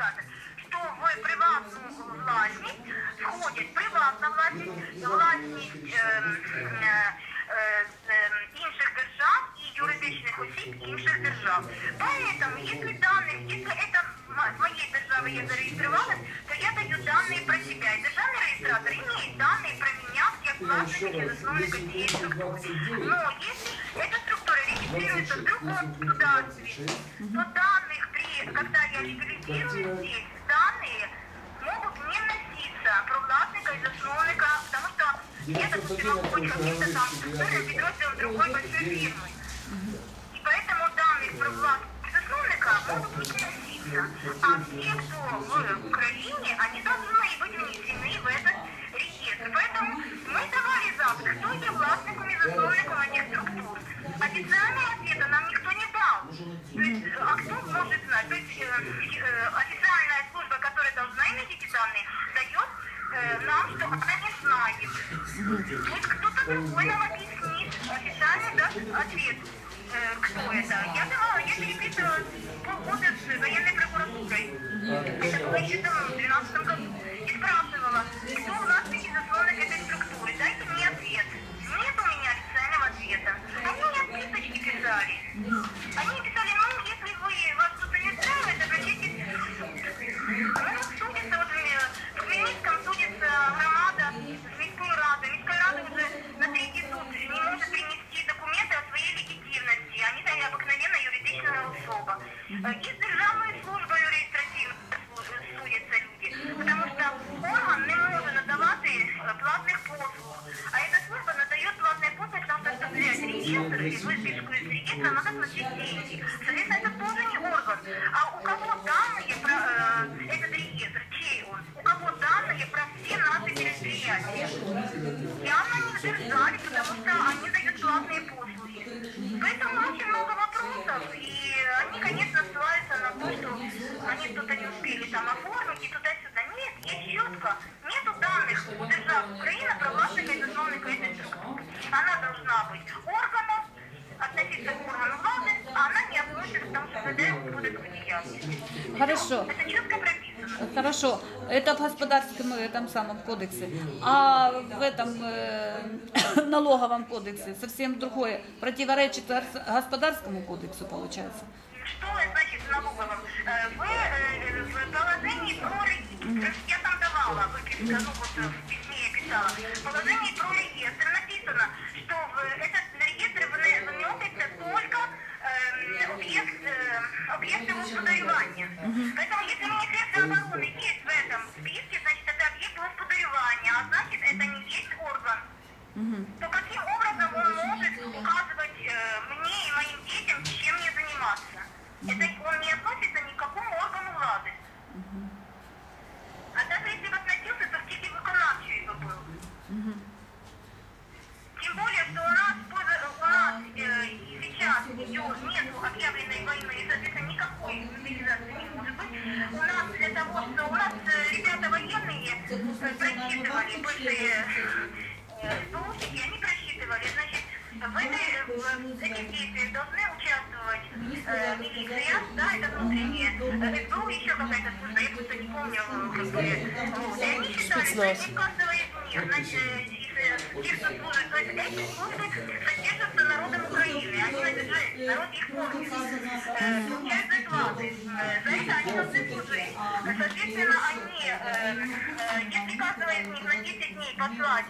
каже, що в приватну власність входять приватна власність, власність е, е, е, е, інших держав і юридичних осіб інших держав. Поэтому, если данных, если это м- в моей державе я зарегистрировалась, то я даю данные про себя. И державный регистратор имеет данные про меня как властника и засновника цієї структуры. Но если эта структура регистрируется в другом государстве, то данных при, когда я легализирую здесь, данные могут не носиться про властника и засновника, потому что допустим, могу быть каким-то там структурным підрозділом другой большой фирмы. И поэтому данные про власть засновника могут не носиться. А все, кто в Украине, они должны быть внесены в этот юридичная особа. Э, И с державною службою реєстраційною судяться люди. Потому что орган не може надавати э, платных послуг. А эта служба надает платные послуги, потому что взять реестр и выписку из реестра, надо платить деньги. Соответственно, это тоже не орган. А у кого данные про э, этот реестр, чей он? У кого данные про все наши предприятия? Явно не в державе, потому что они дают платные послуги. Поэтому очень много вопросов, и они, конечно, ссылаются на то, что они что-то не успели там оформить и туда-сюда. Нет, есть четко. Нету данных у державы Украины про властника и засновника этой структуры. Она должна быть органом, относиться к органу власти, а она не относится к тому, что задает кодексу деятельности. Хорошо. Это четко прописано. Хорошо, это в господарском этом самом кодексе. А в этом э, налоговом кодексе совсем другое. Противоречит гос- господарскому кодексу получается. Что значит налоговом? Э, В, э, в положении про я там давала выписку, ну вот э, в письме я писала, в положении про реестр написано, что в этот реестр вне- вносится только эм, объект, э, объекты господарювання. Поэтому если Министерство обороны есть в этом списке, значит это объект господарювания, а значит это не есть орган. То каким образом он может указывать э, мне и моим детям, чем мне заниматься? Это он не относится ни к какому органу власти. А даже если бы относился, то в тільки виконавчий бы был. Тем более, что у нас, поза- у нас э, идет, нету объявленной войны, и, соответственно, никакой мобилизации не может быть. У нас для того, что у нас ребята военные просчитывали, бывшие СБУшники, они просчитывали, значит, в, этой, в этих действиях должны участвовать э, милиция, да, это внутреннее, СБУ, еще какая-то служба, я просто не помню, как бы, вот, и они считали, что если каждого из них, значит, из э, тех, кто служит, то есть эти службы содержатся народом Украины, они на бюджете, народ их кормит, э, получают зарплаты, э, за это они должны служить. Соответственно, они, э, э, если каждого из них на 10 дней послать э,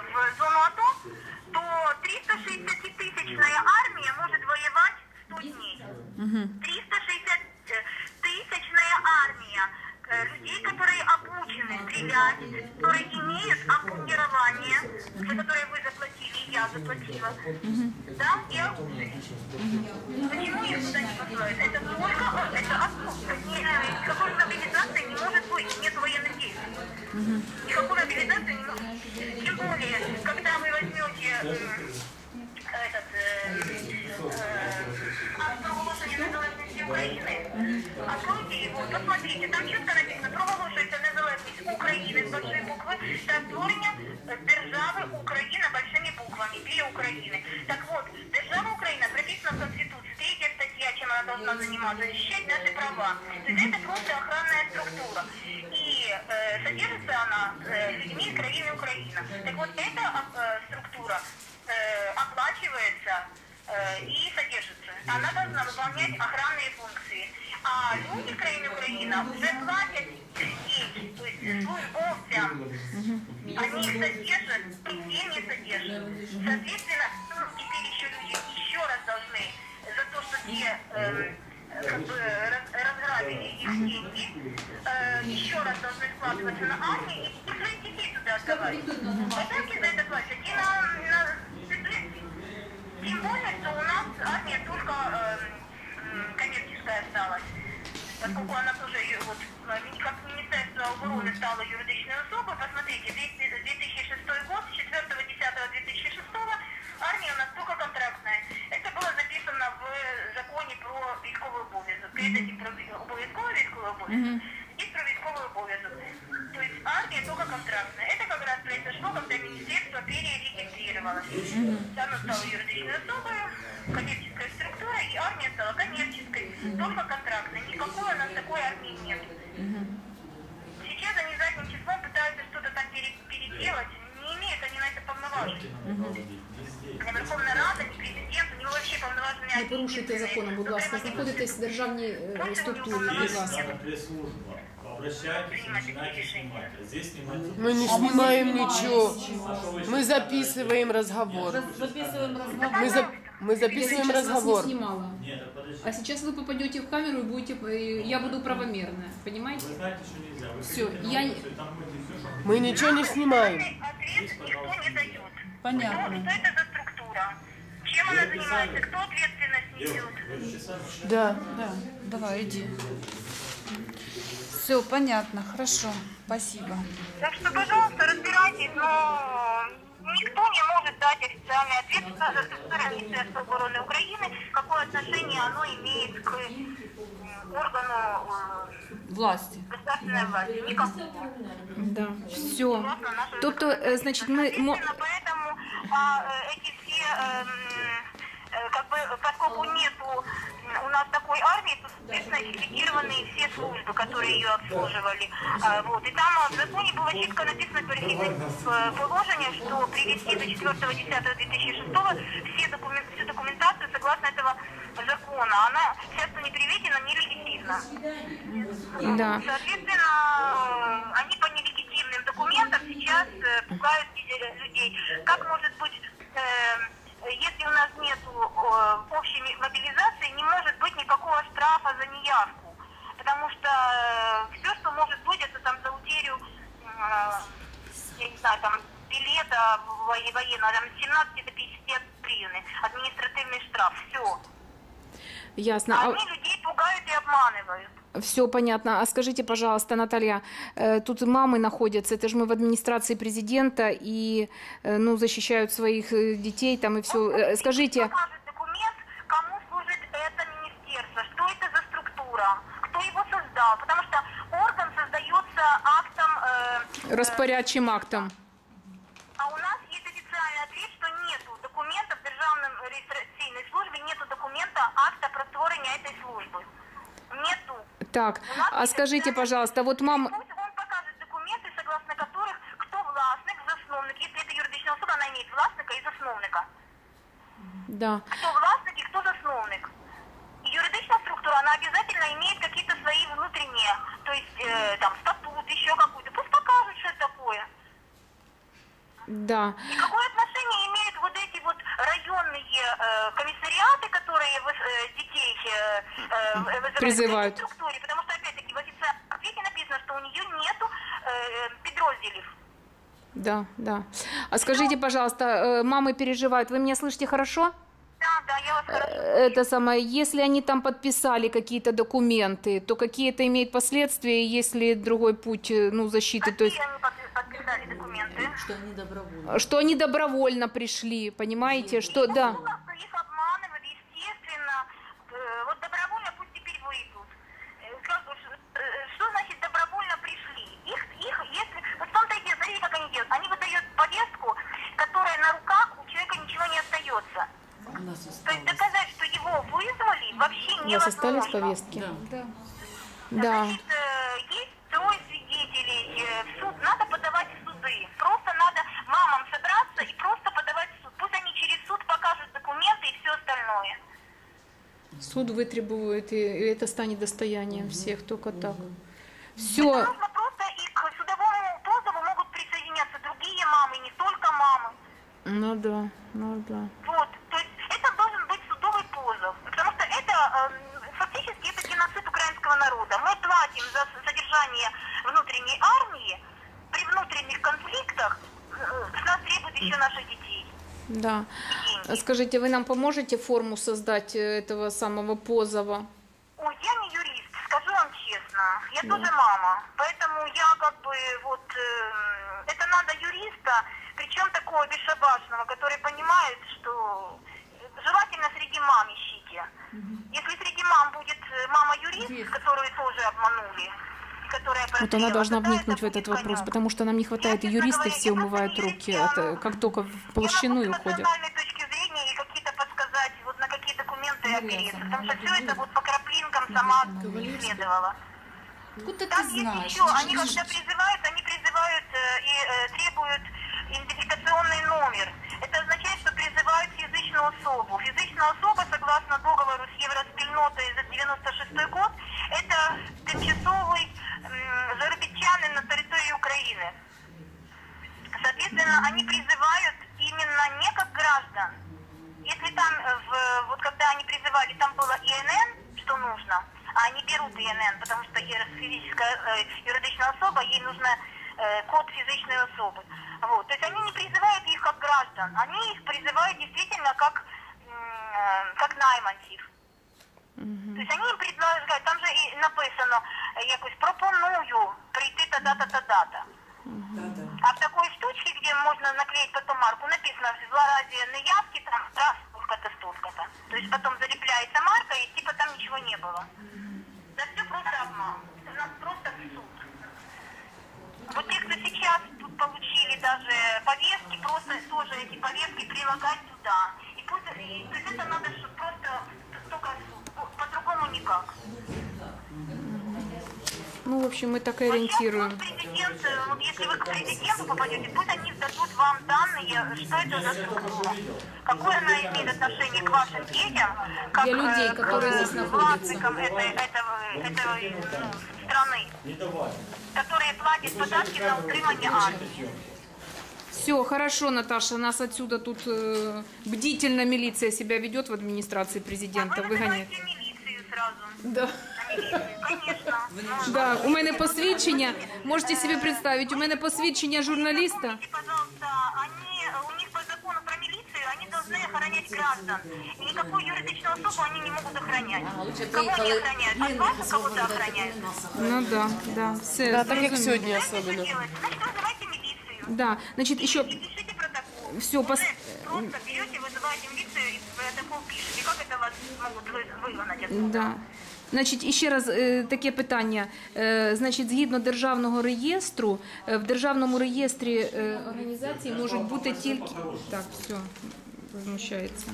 в зону АТО, то 360-тысячная армия может воевать 100 дней. 360-тысячная армия э, Людей, которые обучены стрелять, которые имеют обмундирование, за которое вы заплатили, я заплатила, да, и оружие. Почему их туда не посылают? Это только, это отсутствие. Э, Никакой мобилизации не может быть, нет военных действий. Никакой мобилизации не может быть. незалежності України, откройте его, посмотрите, там чітко написано, проголошується незалежність України з большої букви та створення е, держави Україна большими буквами біля України. Так вот, держава Україна прописана в Конституції, третья стаття, чем она должна должна заниматься, защищать наши права. То есть это просто охранная структура. И э, содержится она э, людьми из кровины Украина. Так вот, эта э, структура Она должна выполнять охранные функции. А люди країни Украина уже платят здесь, то есть службовцам. Они их содержат, и семьи содержат. Соответственно, ну, теперь еще люди еще раз должны за то, что те эм, как бы раз- разграбили их деньги, э, еще раз должны складываться на армию и своих детей туда отдавать. Потомки за это платят. И на, на тем более, что у нас армия только э, м, коммерческая осталась. Поскольку она тоже э, вот, э, как Министерство обороны стало юридичной особой, посмотрите, 200 2006 год, 4.10.2006 армия у нас только контрактная. Это было записано в законе про військовий обов'язок. Перед этим про обов'язковий військовий обов'язок и про військовый обов'язок. То есть армия только произошло, когда министерство перерегистрировалось. Оно стало юридичной особой, коммерческой структурой, и армия стала коммерческой, только контрактной. Никакой у нас такой армии нет. Сейчас они задним числом пытаются что-то там пере- переделать. Не имеют они на это. Ни Верховна Не порушуйте законом, будь ласка. Знаходитесь в державній е, структурі, будь ласка. Обращайтесь, начинайте снимать. Здесь снимать Мы не снимаем ничего. А что вы Мы записываем разговор. Записываем разговор. Мы, за- мы Я записываем вас не разговор. снимала. Нет. А сейчас вы попадете в камеру и будете, и я буду правомерная, понимаете? Вы знаете, что нельзя. Вы Всё, хотите на я там все, что Мы ничего не снимаем. Ответ никто не дает. Понятно. Что, это за структура? Чем она занимается? Кто ответственность Да. Да, давай, иди. Все, понятно, хорошо, спасибо. Так что, пожалуйста, разбирайтесь, но никто не может дать официальный ответ за Министерства обороны Украины, какое отношение оно имеет к м, органу Власти. э, государственной власти. Никакого. Да. Все. Тобто, е, значить, ми поэтому а, э, эти все, эм, э, как бы, поскольку нету у нас такой армии, то, соответственно, ликвидированы все службы, которые ее обслуживали. А, вот. И там а, в законе было четко написано э, положение, что привести до 4.10.2006 все докумен- всю документацию согласно этого закона. Она сейчас не приведена, нелегитимна. Да. Соответственно, э, они по нелегитимным документам сейчас э, пугают э, людей. Как может быть, э, если у нас нет общей ми- мобилизации, не может быть никакого штрафа за неявку. Потому что все, что может быть, это там за утерю, э, я не знаю, там билета во- военного, там с 17 до 50 гривны, административный штраф, все. Ясно. Они людей пугают и обманывают. Все понятно. А скажите, пожалуйста, Наталья, э, тут мамы находятся, это же мы в администрации президента и э, ну, защищают своих э, детей там и все. Скажите, Покажет документ, кому служит это министерство, что это за структура, кто его создал, потому что орган создается актом, э, распорядчим актом. а у нас есть официальный ответ, что нету документа в Державном регистрационной службе, нету документа акта про створення этой службы. Нету. Так, а скажите, пожалуйста, вот мам... Он покажет документы, согласно которых кто властник, засновник, если это юридичная особа, она имеет властника и засновника. Да. кто властник и кто засновник. И юридичная структура, она обязательно имеет какие-то свои внутренние, то есть э, там статут, еще какой-то. Пусть покажут, что это такое. Да. И какое отношение имеют вот эти вот районные э, комиссариаты, которые э, детей э, э, вызывают Призывают. к этой структуре? Потому что, опять-таки, в официальном ответе написано, что у нее нету э, подразделов. Да, да. А скажите, пожалуйста, э, мамы переживают. Вы меня слышите хорошо? Да, да, я вас хорошо Э, Это самое, если они там подписали какие-то документы, то какие это имеет последствия, если другой путь э, ну, защиты, то есть Какие они подпи- подписали документы? Что они добровольно. что они добровольно пришли, понимаете, что да. Ну, их обманывали, естественно. Вот добровольно пусть теперь выйдут. Э, как бы, э, Что значит добровольно пришли? Их, их, если... Вот в том-то и дело, смотрите, как они делают. Они выдают повестку, которая на у остается. То есть доказать, что его вызвали, вообще вас остались невозможно. повестки? Да. Да. Значит, э, есть трое свидетелей э, в суд, надо подавать в суды. Просто надо мамам собраться и просто подавать в суд. Пусть они через суд покажут документы и все остальное. Суд вытребует, и это станет достоянием всех, только так. Все. Нужно просто и к судовому позову могут присоединяться другие мамы, не только мамы. Ну да, ну да. Вот, то есть это должен быть судовый позов, потому что это эм, фактически это геноцид украинского народа. Мы платим за содержание внутренней армии, при внутренних конфликтах э, с нас требуют еще наших детей. Да. Скажите, вы нам поможете форму создать э, этого самого позова? Ой, я не юрист, скажу вам честно. Я тоже мама, поэтому я как бы вот эм, это надо юриста, причем такого бесшабашного, который понимает, что желательно среди мам ищите. Если среди мам будет э, мама юрист, которую тоже обманули, которая Вот она должна вникнуть в это этот вопрос, конек. потому что нам не хватает, и юристы говоря, все умывают руки, я- от, как только в площину и я могу с уходят. эмоциональной точки зрения и какие-то подсказать, вот на какие документы опереться, потому что все это вот по краплинкам сама исследовала. Откуда ты Там есть знаешь? еще, они когда призывают, они призывают э, и э, требуют идентификационный номер Это означает, что призывают фізичну особу. Фізична особа, согласно договору з Євроспільнотою за 96 год, это тимчасовий м, заробітчанин на території України. Соответственно, они призывают именно не как граждан. Если там, э, в, вот когда они призывали, там было ИНН, что нужно, а они берут ИНН, потому что є физическая, э, юридичная особа, ей нужно э, код физичной особы. Вот. То есть они не призывают их как граждан, они их призывают действительно как, м, э, как найманців. То есть они їм предлагають, там же і написано е, якось пропоную прийти та-дата, та-дата. А в такой штучке, где можно наклеить потом марку, написано в злорадие неявки, там, раз, столько-то, столько-то. То есть потом залепляется марка, и типа там ничего не было. Да все просто обман. Это у нас просто суд. Вот те, кто сейчас тут получили даже повестки, просто тоже эти повестки прилагать сюда. И пусть, и- то есть это надо чтобы просто только По-другому никак. Ну, в общем, мы так и ориентируем. вот вот если вы к президенту попадете, пусть они дадут вам данные, что это за структура, какое она имеет отношение к вашим детям, как Для людей, э, к которые э, здесь находятся. властникам этой, этого, этого ну, страны, которые платят податки на утримание армии. Все, хорошо, Наташа, нас отсюда тут э, бдительно милиция себя ведет в администрации А президента, вы выгоняет. милицию сразу. Да. На милицию, конечно. Ну, Да, у мене посвідчення, можете себе представить, у мене посвідчення журналіста. Помните, пожалуйста, они, у них по закону про милицию, они должны охранять граждан. И никакую юридичную особу они не могут охранять. Кого они охраняют? От вас кого-то охраняют? Ну да, да, все. Да, так як зрозуміло. сьогодні Знаете, что особливо. делать? Значит, вызывайте милицию. Да, значит, еще И пишите протокол. Всё, Уже пос- Просто берете, вызываете милицию и протокол пишете. Как это вас могут вы- выгнать отсюда? Да. Значить, і ще раз е, таке питання. Е, значить, згідно державного реєстру, е, в державному реєстрі організації можуть бути тільки так, все, возмущається.